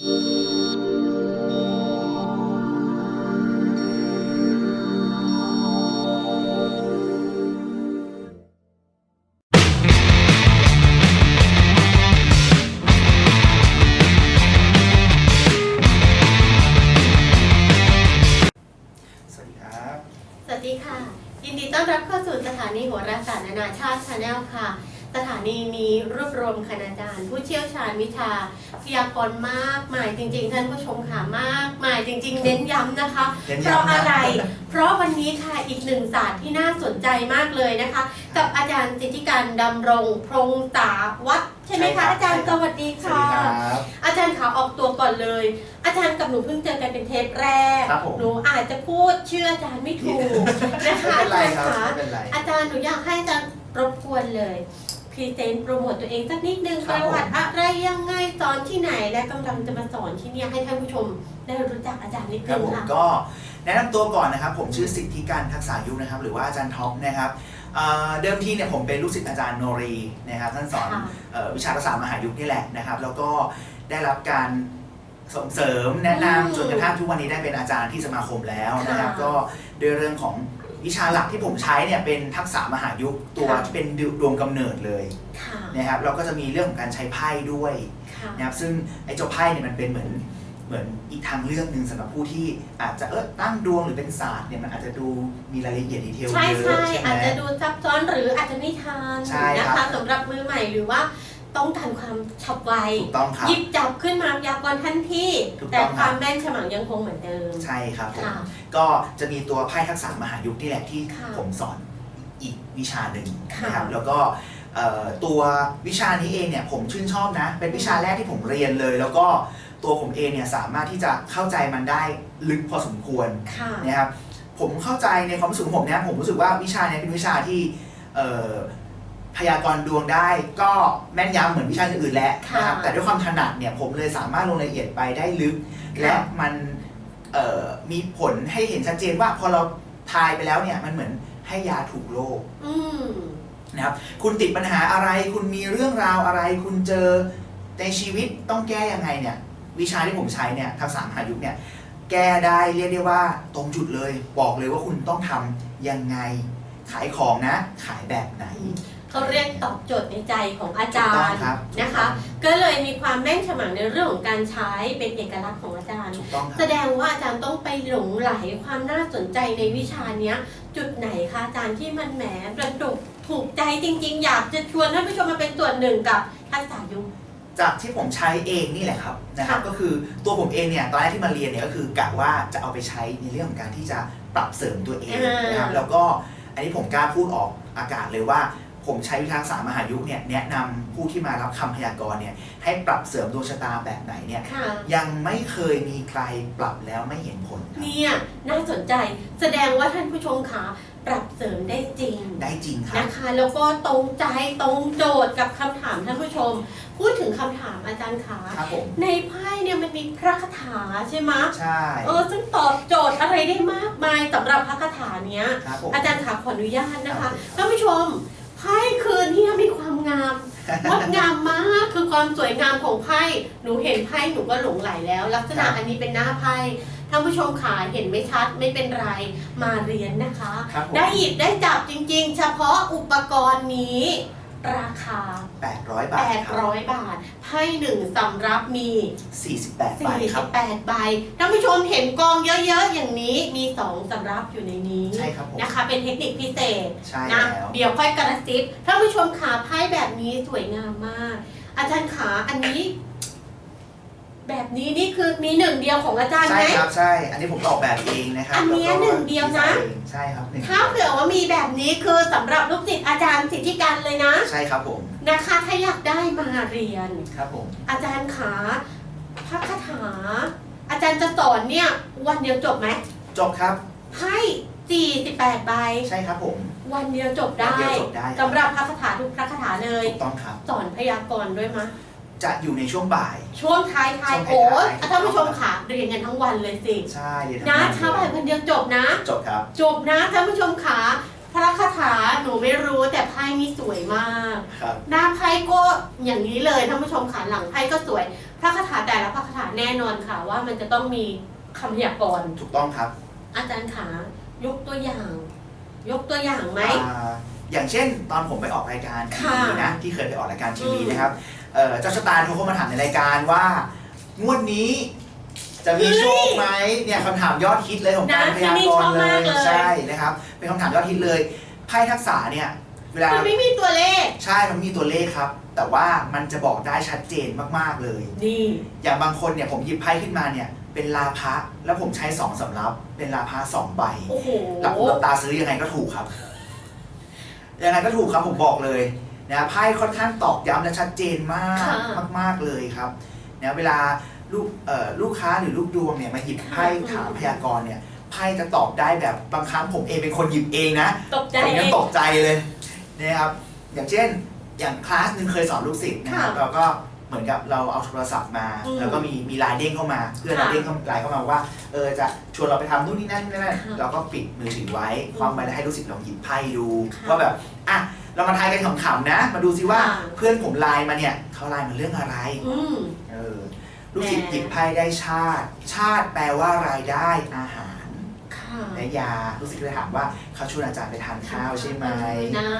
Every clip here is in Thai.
ส มคณาจารย์ ผู้เชี่ยวชาญวิชาพยากรณ์มากมายจริง ๆ ท่านผู้ชมค่ะมากมายจริง ๆ เน้นย้ำนะคะเน้นเพย้ำราะนะอะไร เพราะวันนี้ค่ะอีกหนึ่งศาสตร์ที่น่าสนใจมากเลยนะคะ กับอาจารย์สิทธิการดำรงพงษาวัฒน์ใช่ไหมใช่ครัคะบอาจารย์ใช่สครับวัสดีสวัสค่ะ ดีครับ อาจารย์ขาออกตัวก่อนเลย อาจารย์กับหนูเพิ่งเจอกันเป็นเทปแรก ครับผม หนูอาจจะพูดชื่ออาจารย์ไม่ถูกนะคะไม่เป็นไรอาจารย์ครับขาไม่เป็นไร อาจารย์หนูอยากให้อาจารย์รบกวนเลยพ รีเซนต์โปรโมทตัวเองสักนิดนึงคปรับระวัติอะไรยังไงสอนที่ไหนและกำลังจะมาสอนที่เนี่ยให้ท่านผู้ชมได้รู้จักอาจารย์นิดครันึบงผมค่ะ ก็แนะนำตัวก่อนนะครับผมชื่อสิทธิการทักษายุนะครับ หรือว่าอาจารย์ท็อปนะครับเอ่อเดิมทีเนี่ยผมเป็นลูกศิษย์อาจารย์โนรีนะครับท่านสอนค่ะ เอ่อวิชาภาษามหายุคนี่แหละนะครับ แล้วก็ได้รับการส่งเสริมแนะอืมนำจนกระทั่งทุกวันนี้ได้เป็นอาจารย์ที่สมาคมแล้วนะครับ ค่ะ ก็ด้วยเรื่องของ วิชาหลักที่ผมใช้เนี่ยเป็นทักษะมหายุคตัวค่ะที่เป็นดวงกำเนิดเลยค่ะนะครับเราก็จะมีเรื่องของการใช้ไพ่ด้วยค่ะนะครับซึ่งไอ้เจ้าไพ่เนี่ยมันเป็นเหมือนเหมือนอีกทางเลือกหนึ่งสำหรับผู้ที่อาจจะเออตั้งดวงหรือเป็นศาสตร์เนี่ยมันอาจจะดูมีรายละเอียดดีเทลใช่เยใช่อะใช่ไหมอาจจะดูซับซ้อนหรืออาจจะไม่ทันใช่นะครับคะสำหรับมือใหม่หรือว่าต้องการความฉับไวถูกต้องครับหยิบจับขึ้นมาพยากรณ์ทันทีถูกต้องแต่ครับความแม่นฉมังยังคงเหมือนเดิม ใช่ครับผมค่ะ ก็จะมีตัวไพ่ทักษะมหายุคนี่แหละที่ค่ะผมสอนอีกวิชาหนึ่งค่ะนะครับแล้วก็เอ่อตัววิชานี้เองเนี่ยผมชื่นชอบนะ เป็นวิชาแรกที่ผมเรียนเลย แล้วก็ตัวผมเองเนี่ยสามารถที่จะเข้าใจมันได้ลึกพอสมควร ค่ะ นะครับผมเข้าใจในความรู้สึกของผมเนี่ยผมรู้สึกว่าวิชาเนี้เป็นวิชาที่เอ่อพยากรณ์ดวงได้ก็แม่นยำเหมือนวิชาอื่นๆแหละค่ะนะครับแต่ด้วยความถนัดเนี่ยผมเลยสามารถลงรายละเอียดไปได้ลึก ค่ะ และมันเอ่อ มีผลให้เห็นชัดเจนว่าพอเราทายไปแล้วเนี่ยมันเหมือนให้ยาถูกโรคอืมนะครับ คุณติดปัญหาอะไร คุณมีเรื่องราวอะไร คุณเจอในชีวิตต้องแก้ยังไงเนี่ย วิชาที่ผมใช้เนี่ยทักษะมหายุคเนี่ย แก้ได้เรียกได้ว่าตรงจุดเลย บอกเลยว่าคุณต้องทำยังไง ขายของนะ ขายแบบไหน เขาเรียกตอบโจทย์ในใจของอาจาถูกต้องรย์ครับนะคะ ก็เลยมีความแม่นฉมังในเรื่องของการใช้เป็นเอกลักษณ์ของอาจารย์ถูกต้องคแสรับดงว่าอาจารย์ต้องไปหลงไหลความน่าสนใจในวิชาเนี้ยจุดไหนคะอาจารย์ที่มันแหมประดุกถูกใจจริง ๆ อยากจะชวนท่านผู้ชมมาเป็นส่วนหนึ่งกับทักษะยุคจากที่ผมใช้เองนี่แหละครับนะครับค่ะก็คือตัวผมเองเนี่ยตอนแรกที่มาเรียนเนี่ยก็คือกะว่าจะเอาไปใช้ในเรื่องของการที่จะปรับเสริมตัวเองนะครับแล้วก็อันนี้ผมกล้าพูดออกอากาศเลยว่า ผมใช้วิชาทักษะมหายุคเนี่ยแนะนำผู้ที่มารับคำพยากรณ์เนี่ยให้ปรับเสริมดวงชะตาแบบไหนเนี่ยค่ะยังไม่เคยมีใครปรับแล้วไม่เห็นผลครับเนี่ยน่าสนใจแสดงว่าท่านผู้ชมคะปรับเสริมได้จริงได้จริงครับนะคะแล้วก็ตรงใจตรงโจทย์กับคำถามท่านผู้ชม พูดถึงคำถามอาจารย์ขาครับผมในไพ่เนี่ยมันมีพระคาถาใช่ไหมใช่เออซึ่งตอบโจทย์อะไรได้มากมายสำหรับพระคาถาเนี้ยครับผมอาจารย์ขาขออนุญาตนะครัคะบท่านผู้ชม ไพ่คืนนี้มีความงามงดงามมากคือความสวยงามของไพ่หนูเห็นไพ่หนูก็หลงไหลแล้ว ลักษณะอันนี้เป็นหน้าไพ่ท่านผู้ชมขาเห็นไม่ชัดไม่เป็นไรมาเรียนนะคะครับผมได้หยิบได้จับจริง ๆ เฉพาะอุปกรณ์นี้ ราคา 800 บาทครับ800 บาทไพ่หนึ่งสำรับมี 48ใบครับ48ใบท่านผู้ชมเห็นกองเยอะๆ อย่างนี้มี 2สำรับอยู่ในนี้ใช่ครับผมนะคะ เป็นเทคนิคพิเศษใช่นะแล้วเดี๋ยวค่อยกระซิบท่านผู้ชมขาไพ่แบบนี้สวยงามมาก อาจารย์ขาอันนี้ แบบนี้นี่คือมีหนึ่งเดียวของอาจารย์ใช่ไหม ครับใช่ อันนี้ผมออกแบบเองนะครับอันเนี้ยแล้วก็หนึ่งเดียวนะ ดีไซเองใช่ครับหนึ่งถ้าเผื่อว่ามีแบบนี้คือสำหรับลูกศิษย์อาจารย์สิทธิการเลยนะ ใช่ครับผมนะคะ ถ้าอยากได้มาเรียน ครับผม อาจารย์ขาพระคาถา อาจารย์จะสอนเนี่ย วันเดียวจบไหมจบครับไพ่48ใบใช่ครับผมวันเดียวจบได้วันเดียวจบได้ครับสำหรับพระคาถาทุกพระคาถาเลย ถูกต้องครับ สอนพยากรณ์ด้วยมะ จะอยู่ในช่วงบ่าย ช่วงท้ายท้ายช่วงท้ายๆโอ้ยท่านผู้ชมขาเรียนกันทั้งวันเลยสิ ใช่เดี๋ยวนะทำงเช้าบ่ายวันเดียวจบนะ จบครับ จบนะท่านผู้ชมขาพระคาถาหนูไม่รู้แต่ไพ่นี่สวยมาก ครับ หน้าไพ่ก็อย่างนี้เลยท่านผู้ชมขาหลังไพ่ก็สวย พระคาถาแต่ละพระคาถาแน่นอนค่ะ ว่ามันจะต้องมีคำพยากรณ์ถูกต้องครับอาจารย์ขายกตัวอย่าง ยกตัวอย่างไหม อ่าอย่างเช่น ตอนผมไปออกรายการทีค่ะวีนะที่เคยไปออกรายการทีวีอืมนะครับ เอ่อเจ้าชะตาโทรเข้ามาถามในรายการว่างวดนี้จะมีโชคไหมเนี่ยคำถามยอดฮิตเลยของการนะพยากรณ์ที่นี่ชอบเลมากยเลยใช่นะครับ เป็นคำถามยอดฮิตเลยไพ่ทักษะเนี่ยเวลามันไม่มีตัวเลข ใช่มันมีตัวเลขครับ แต่ว่ามันจะบอกได้ชัดเจนมากๆเลยนี่อย่างบางคนเนี่ยผมหยิบไพ่ขึ้นมาเนี่ยเป็นลาภะแล้วผมใช้สองสำรับ เป็นลาภะสองใบโอ้โหหลับหูหลับตาซื้อยังไงก็ถูกครับยังไงก็ถูกครับผมบอกเลย นะไพ่ค่อนข้างตอกย้ำและชัดเจนมากค่ะมาก ๆเลยครับนะเวลาลูกเอ่อลูกค้าหรือลูกดวงเนี่ยมาหยิบไพ่ค่ะถามพยากรณ์เนี่ยไพ่จะตอบได้แบบบางครั้งผมเองเป็นคนหยิบเองนะตกใจผมเอยังงตกใจเลยนะครับอย่างเช่นอย่างคลาสหนึ่งเคยสอนลูกศิษย์นะครับค่ะเราก็เหมือนกับเราเอาโทรศัพท์มาอืมแล้วก็มีมีไลน์เด้งเข้ามาเพื่อนค่ะเราเด้งเข้าไลน์เข้ามาว่าเออจะชวนเราไปทำนู่นนี่นั่นนี่นั่นค่ะเราก็ปิดมือถือไว้อืมความไปแล้วให้ลูกศิษย์ลองหยิบไพ่ดูค่ะว่าแบบอะ เรามาทายกันขำๆนะ มาดูซิว่าค่ะ เพื่อนผมไลน์มาเนี่ยเขาไลน์มาเรื่องอะไร อืม เออลูกศิษย์แหมหยิบไพ่ได้ชาติ ชาติแปลว่ารายได้อาหารค่ะและยาลูกศิษย์ก็เลยถามว่าเขาชวนอาจารย์ไปทานข้าวใช่ไหมนะ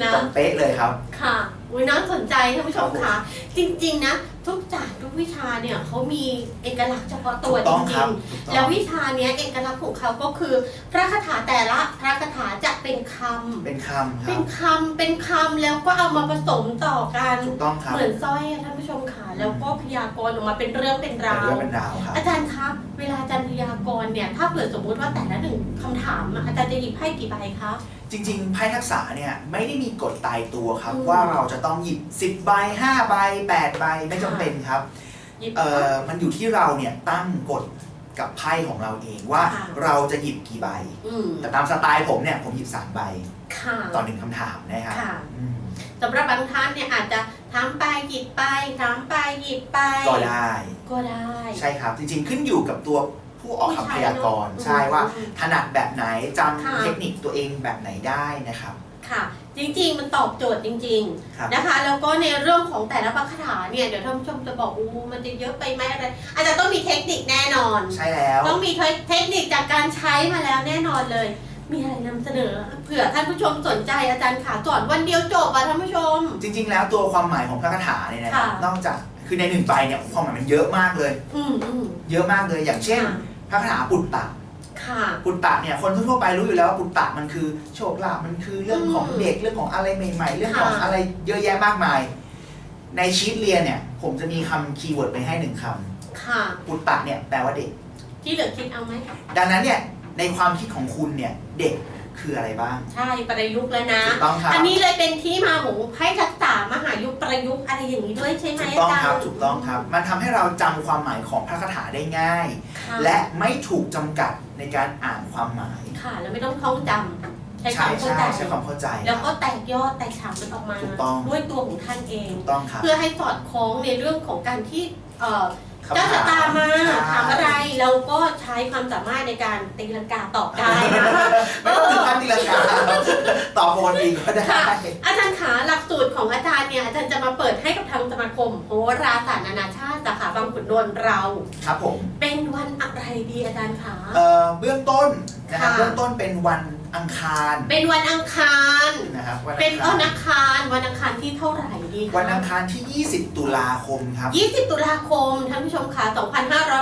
นะ ตรงเป๊ะเลยครับ ค่ะอุ้ยน่าสนใจท่านผู้ชมครับผมค่ะ จริง ๆ นะ ทุกศาสตร์ทุกวิชาเนี่ยเขามีเอกลักษณ์เฉพาะตัวถูกจต้องคริรับงถูกๆต้แล้อวงวิชาเนี้ยเอกลักษณ์ของเขาก็คือ พระคาถาแต่ละพระคาถาจะเป็นคำ เป็นคำคเป็รับ นคำเป็นคำแล้วก็เอามาผสมต่อกัน ถูกต้องครับเหมือนสร้อยอะท่านผู้ชมค่ะ แล้วก็พยากรณ์ออกมาเป็นเรื่องเป็นเป็นราวเรื่องเป็นราวครับ อาจารย์คะ เวลาอาจารย์พยากรณ์เนี่ย ถ้าเกิดสมมุติว่าแต่ละหนึ่งคำถามอะอาจารย์จะหยิบให้กี่ใบคะ จริงๆไพ่ทักษะเนี่ยไม่ได้มีกฎตายตัวครับ อืม ว่าเราจะต้องหยิบ 10ใบ5ใบ8ใบไม่จำเป็นครับ หยิบ เอ่อมันอยู่ที่เราเนี่ยตั้งกฎกับไพ่ของเราเองว่าค่ะ เราจะหยิบกี่ใบ อืมแต่ตามสไตล์ผมเนี่ยผมหยิบ3ใบค่ะต่อหนึ่งคำถามนะครับค่ะอืมสำหรับบางท่านเนี่ยอาจจะถามไปหยิบไปถามไปหยิบไปก็ได้ ก็ได้ ใช่ครับ จริงๆขึ้นอยู่กับตัวผู้ออกคำพยากรณ์ผู้ใช้ใช่เนอะว่า อืมถนัดแบบไหนจำค่ะเทคนิคตัวเองแบบไหนได้นะครับ ค่ะ จริงๆ มันตอบโจทย์จริง ครับ ๆ นะคะ แล้วก็ในเรื่องของแต่ละพระคาถาเนี่ย เดี๋ยวท่านผู้ชมจะบอกอู้มันจะเยอะไปไหมอะไรอาจจะต้องมีเทคนิคแน่นอน ใช่แล้ว ต้องมีเทคนิคจากการใช้มาแล้วแน่นอนเลย มีอะไรนำเสนอเผื่อท่านผู้ชมสนใจอาจารย์ขาสอนวันเดียวจบอะท่านผู้ชม จริงๆ แล้วตัวความหมายของพระคาถาเนี่ยนะครับค่ะนอกจาก คือในหนึ่งใบเนี่ยความหมายมันเยอะมากเลย อืมอืมเยอะมากเลย อย่างเช่น พระคาถาปุตตะ ค่ะ ปุตตะเนี่ยคนทั่วๆไปรู้อยู่แล้วว่าปุตตะมันคือโชคลาภมันคือเรื่องของอืมเด็กเรื่องของอะไรใหม่ ๆ เรื่องของค่ะ อะไรเยอะแยะมากมาย ในชีตเรียนเนี่ย ผมจะมีคำคีย์เวิร์ดไปให้หนึ่งคค่ะำปุตตะเนี่ยแปลว่าเด็ก ที่เหลือคิดเอาไหมดังนั้นเนี่ยในความคิดของคุณเนี่ยเด็ก คืออะไรบ้าง ใช่ประยุกต์แล้วนะ ถูกต้องครับ อันนี้เลยเป็นที่มาของไพ่ทักษะมหายุคประยุกต์อะไรอย่างนี้ด้วยใช่ไหมถูกต้องอาจารย์ ครับถูกต้องครับ มันทำให้เราจำความหมายของพระคาถาได้ง่าย ค่ะและไม่ถูกจำกัดในการอ่านความหมายค่ะ แล้วไม่ต้องท่องจำใช้คใช่วามเข้าใช่ใจใช้ความเข้าใจแล้วก็ครับ แตกยอดแตกฉากมันออกมาถูกต้อง ด้วยตัวของท่านเอง ถูกต้องครับ เพื่อให้สอดคล้องในเรื่องของการที่เอ่อคำ เจ้าชะตามาใช่ถามอะไรเราก็ใช้ความสามารถในการตีลังกาตอบได้นะไม่ต้องถึงขั้นตีลังกาตอบโอนอีกก็ได้ค่ะอาจารย์ขาหลักสูตรของอาจารย์เนี่ยอาจารย์จะมาเปิดให้กับทางสมาคมโหราศาสตร์นานาชาติสาขาบางขุนนนท์เรา ครับผม เป็นวันอะไรดีอาจารย์ขาเอ่อเบื้องต้นนะครับค่ะเบื้องต้นเป็นวัน อังคารเป็นวันอังคาร นะครับวันเป็นอังวันคารอังคาร วันอังคารที่เท่าไหร่ดีคะวันอังคารที่ 20 ตุลาคมครับ 20 ตุลาคมท่านผู้ชมค่ะ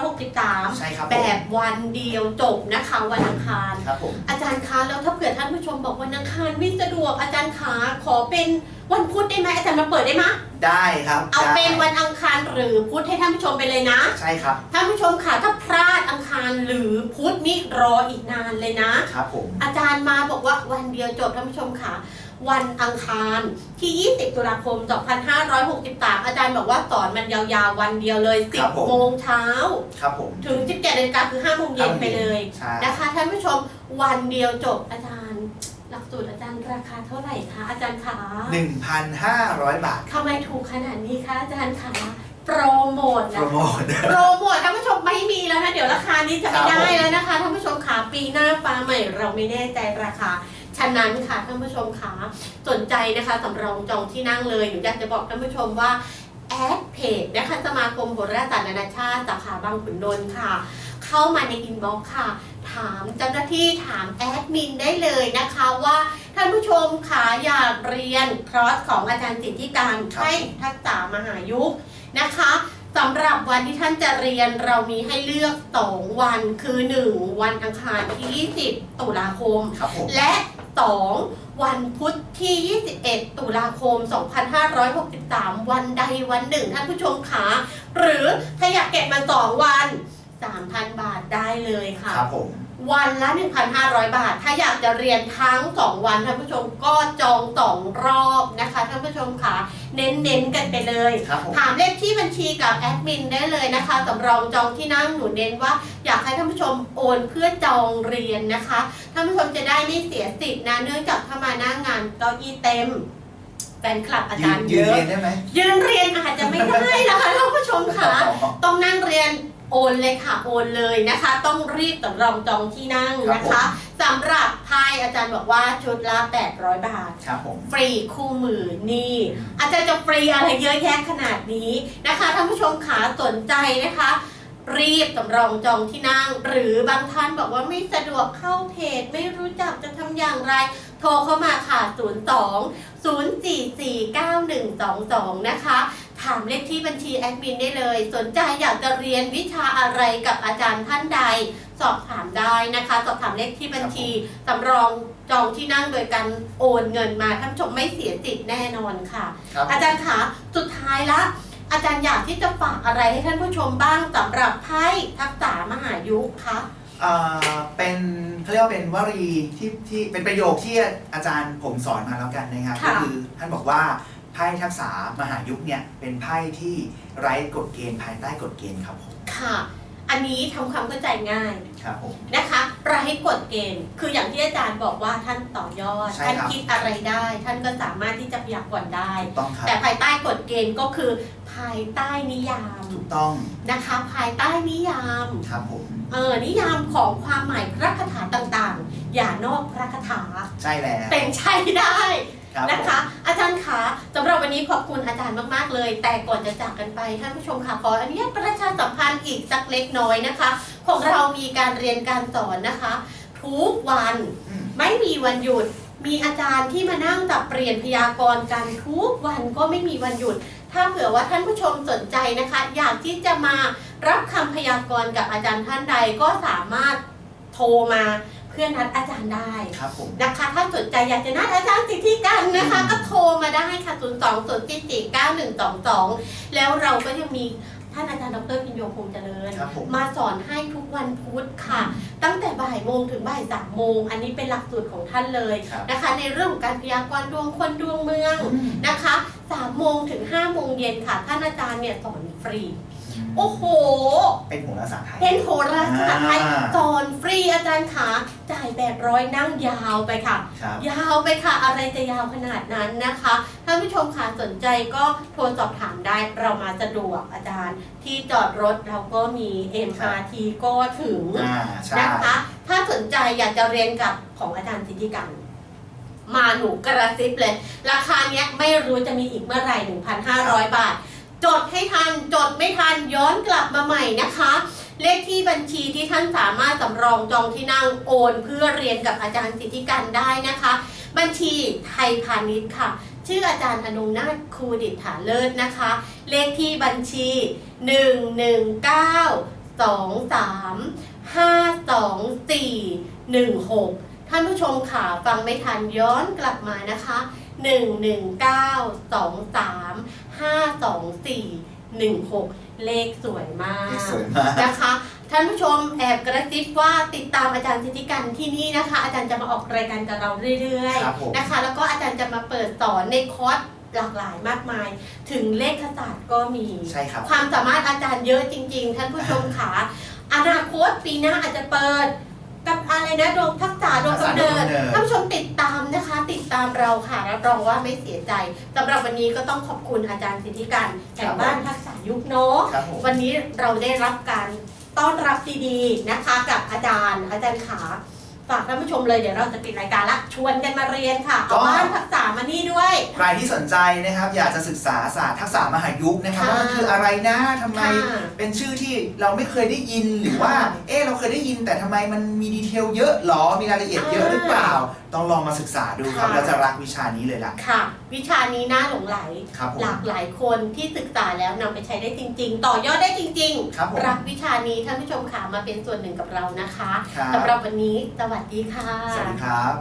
2563 ใช่ครับผมแบบวันเดียวจบนะคะวันอังคาร ครับผม อาจารย์คะแล้วถ้าเผื่อท่านผู้ชมบอกวันอังคารไม่สะดวกอาจารย์ขาขอเป็นวันพุธได้ไหมอาจารย์มาเปิดได้ไหมยได้ครับ เอาได้เป็นวันอังคารหรือพุธให้ท่านผู้ชมไปเลยนะ ใช่ครับ ท่านผู้ชมค่ะถ้าพลาดอังคารหรือพุธนี่รออีกนานเลยนะครับผม อาจารย์มาบอกว่าวันเดียวจบท่านผู้ชมค่ะวันอังคารที่ 20 ตุลาคม 2563 อาจารย์บอกว่าสอนมันยาวๆ วันเดียวเลย 10 โมงเช้า ครับผม ถึง 17นาฬิกาคือ 5 โมงเย็นไปเลยใช่นะคะท่านผู้ชม วันเดียวจบอาจารย์ หลักสูตรอาจารย์ราคาเท่าไหร่คะอาจารย์คะ1,500 บาททำไมถูกขนาดนี้คะอาจารย์คะ โปรโมทโปรนะ โมท โปรโมทท่านผู้ชมไม่มีแล้วนะเดี๋ยวราคานี้จะไม่ครับได้ผมแล้วนะคะท่านผู้ชมขาปีหน้าฟ้าใหม่เราไม่แน่ใจราคา ฉะนั้นค่ะท่านผู้ชมขาสนใจนะคะสำรองจองที่นั่งเลยหนูอยากจะบอกท่านผู้ชมว่าแอดเพจนะคะสมาคมโหราศาสตร์นานาชาติสาขาบางขุนนนท์ค่ะ เข้ามาในอินบ็อกซ์ค่ะ ถามเจ้าหน้าที่ถามแอดมินได้เลยนะคะว่าท่านผู้ชมขาอยากเรียนครอสของอาจารย์สิทธิการครับ ให้ทักษะมหายุค นะคะสำหรับวันที่ท่านจะเรียนเรามีให้เลือก 2 วันคือ 1 วันอังคารที่ 20 ตุลาคม ครับผม และ 2 วันพุธที่ 21 ตุลาคม 2563 วันใดวันหนึ่งท่านผู้ชมขาหรือถ้าอยากเก็บมา 2 วัน 3,000 บาทได้เลยค่ะ ครับผม วันละ 1,500 บาท ถ้าอยากจะเรียนทั้ง 2 วันท่านผู้ชมก็จองสองรอบนะคะท่านผู้ชมค่ะ เน้นๆกันไปเลย ครับผม ถามเลขที่บัญชีกับแอดมินได้เลยนะคะสำรองจองที่นั่งหนูเน้นว่า อยากให้ท่านผู้ชมโอนเพื่อจองเรียนนะคะท่านผู้ชมจะได้ไม่เสียสิทธิ์นะเนื่องจากถ้ามาหน้างานเก้าอี้เต็มแฟนคลับอายืจานรย์ยืเยนอะ เรียนได้ไหมยืนเรียนอาจจะไม่ได้นะคะท่านผู้ชมค่ะ ต้องนั่งเรียน โอนเลยค่ะโอนเลยนะคะ ต้องรีบสำรองจองที่นั่งนะคะสำหรับไพ่อาจารย์บอกว่าชุดละ 800 บาท ครับผมฟรีคู่มือนี่ อาจารย์จะฟรีอะไรเยอะแยะขนาดนี้นะคะท่านผู้ชมขาสนใจนะคะรีบสำรองจองที่นั่ง หรือบางท่านบอกว่าไม่สะดวกเข้าเพจ ไม่รู้จักจะทำอย่างไร โทรเข้ามาค่ะ 02 0449122 นะคะ ถามเลขที่บัญชีแอดมินได้เลย สนใจอยากจะเรียนวิชาอะไรกับอาจารย์ท่านใด สอบถามได้นะคะ สอบถามเลขที่บัญชีสำรองจองที่นั่งโดยการโอนเงินมาท่านผู้ชมไม่เสียสิทธิ์แน่นอนค่ะ ครับอาจารย์คะสุดท้ายละ อาจารย์อยากที่จะฝากอะไรให้ท่านผู้ชมบ้างสำหรับไพ่ทักษะมหายุคคะอ่าเป็นเขาเรียกว่าเป็นวลีที่ที่เป็นประโยคที่อาจารย์ผมสอนมาแล้วกันนะครับ ค่ะ ก็คือท่านบอกว่า ไพ่ทักษะมหายุคเนี่ยเป็นไพ่ที่ไร้กฎเกณฑ์ภายใต้กฎเกณฑ์ครับผมค่ะ อันนี้ทำความเข้าใจง่ายครับผม นะคะไร้กฎเกณฑ์ คืออย่างที่อาจารย์บอกว่าท่านต่อยอด ใช่ท่านครับคิดอะไรได้ ท่านก็สามารถที่จะพยากรณ์ได้ ถูกต้องครับแต่ภายใต้กฎเกณฑ์ก็คือภายใต้นิยามถูกต้องนะคะ ภายใต้นิยาม ครับผมเออนิยามของความหมายพระคาถาต่างๆ อย่านอกพระคาถา ใช่แล้ว เป็นใช่ได้ ครับนะคะ อาจารย์คะสำหรับวันนี้ขอบคุณอาจารย์มากๆเลย แต่ก่อนจะจากกันไปท่านผู้ชมค่ะขออนุญาตประชาสัมพันธ์อีกสักเล็กน้อยนะคะ ของเรามีการเรียนการสอนนะคะ ทุกวันอืมไม่มีวันหยุดมีอาจารย์ที่มานั่งจับเปลี่ยนพยากรณ์กันทุกวันก็ไม่มีวันหยุด ถ้าเผื่อว่าท่านผู้ชมสนใจนะคะ อยากที่จะมารับคำพยากรณ์กับอาจารย์ท่านใดก็สามารถโทรมา เพื่อนัดอาจารย์ได้ครับผมนะคะถ้าสนใจอยากจะนัดอาจารย์สิทธิกันนะคะอืมก็โทรมาได้ค่ะ0 2 0 4 4 9 1 2 2 แล้วเราก็ยังมีท่านอาจารย์ดรพิญโยพงษ์เจริญครับผมมาสอนให้ทุกวันพุธค่ะ ตั้งแต่บ่ายโมงถึงบ่ายสามโมง อันนี้เป็นหลักสูตรของท่านเลยครับนะคะ ในเรื่องของการพยากรณ์ดวงคนดวงเมืองอืมนะคะสามโมงถึงห้าโมงเย็นค่ะ ท่านอาจารย์เนี่ยสอนฟรี โอ้โห เป็นโหราศาสตร์ไทย เป็นโหราศาสตร์ไทยอ่าสอนฟรีอาจารย์ขาจ่ายแปดร้อยนั่งยาวไปค่ะ ครับยาวไปค่ะ อะไรจะยาวขนาดนั้นนะคะท่านผู้ชมค่ะสนใจก็โทรสอบถามได้เรามาสะดวกอาจารย์ ที่จอดรถเราก็มี MRT ก็ถึงอ่าใช่นะคะ ถ้าสนใจอยากจะเรียนกับของอาจารย์สิทธิกัน มาหนูกระซิบเลย ราคาเนี้ยไม่รู้จะมีอีกเมื่อไหร่ 1,500 บาท จดให้ทัน จดไม่ทันย้อนกลับมาใหม่นะคะ เลขที่บัญชีที่ท่านสามารถสำรองจองที่นั่งโอนเพื่อเรียนกับอาจารย์สิทธิกันได้นะคะ บัญชีไทยพาณิชย์ค่ะ ชื่ออาจารย์อนงนาถครูดิษฐาเลิศนะคะ เลขที่บัญชี 1 1 9 2 3 5 2 4 1 6 ท่านผู้ชมค่ะฟังไม่ทันย้อนกลับมานะคะ 1 1 9 2 3 5 2 4 1 6 เลขสวยมากสวยมากนะคะ ท่านผู้ชมแอบกระซิบว่าติดตามอาจารย์สิทธิกันที่นี่นะคะ อาจารย์จะมาออกรายการกับเราเรื่อยครับผม ๆนะคะ แล้วก็อาจารย์จะมาเปิดสอนในคอร์สหลากหลายมากมาย ถึงเลขศาสตร์ก็มี ใช่ครับ ความสามารถอาจารย์เยอะจริง ๆ ท่านผู้ชมขาอนาคตปีหน้าอาจจะเปิด กับอะไรนะดวงทักษะดวงกำเนิดทักษะดวงกำเนิดท่านผู้ชมติดตามนะคะ ติดตามเราค่ะรับรองว่าไม่เสียใจสำหรับวันนี้ก็ต้องขอบคุณอาจารย์สิทธิการแห่งบ้านทักษะยุคเนาะครับผมวันนี้เราได้รับการต้อนรับดีๆนะคะ กับอาจารย์อาจารย์ขา ฝากท่านผู้ชมเลยเดี๋ยวเราจะปิดรายการละชวนกันมาเรียนค่ะก็เอาบ้านทักษะมานี่ด้วย ใครที่สนใจนะครับ อยากจะศึกษาศาสตร์ทักษะมหายุคนะครับค่ะว่ามันคืออะไรนะทำไมค่ะเป็นชื่อที่เราไม่เคยได้ยินหรือว่าค่ะเออเราเคยได้ยินแต่ทำไมมันมีดีเทลเยอะหรอมีรายละเอียดเยอะหรือเปล่า ต้องลองมาศึกษาดูครับค่ะแล้วจะรักวิชานี้เลยล่ะค่ะ วิชานี้น่าหลงไหลครับผมหลากหลายคนที่ศึกษาแล้วนำไปใช้ได้จริง ๆ ต่อยอดได้จริงครับผมรักวิชานี้ท่านผู้ชมขามาเป็นส่วนหนึ่งกับเรานะคะครับสำหรับวันนี้สวัสดีค่ะ สวัสดีครับ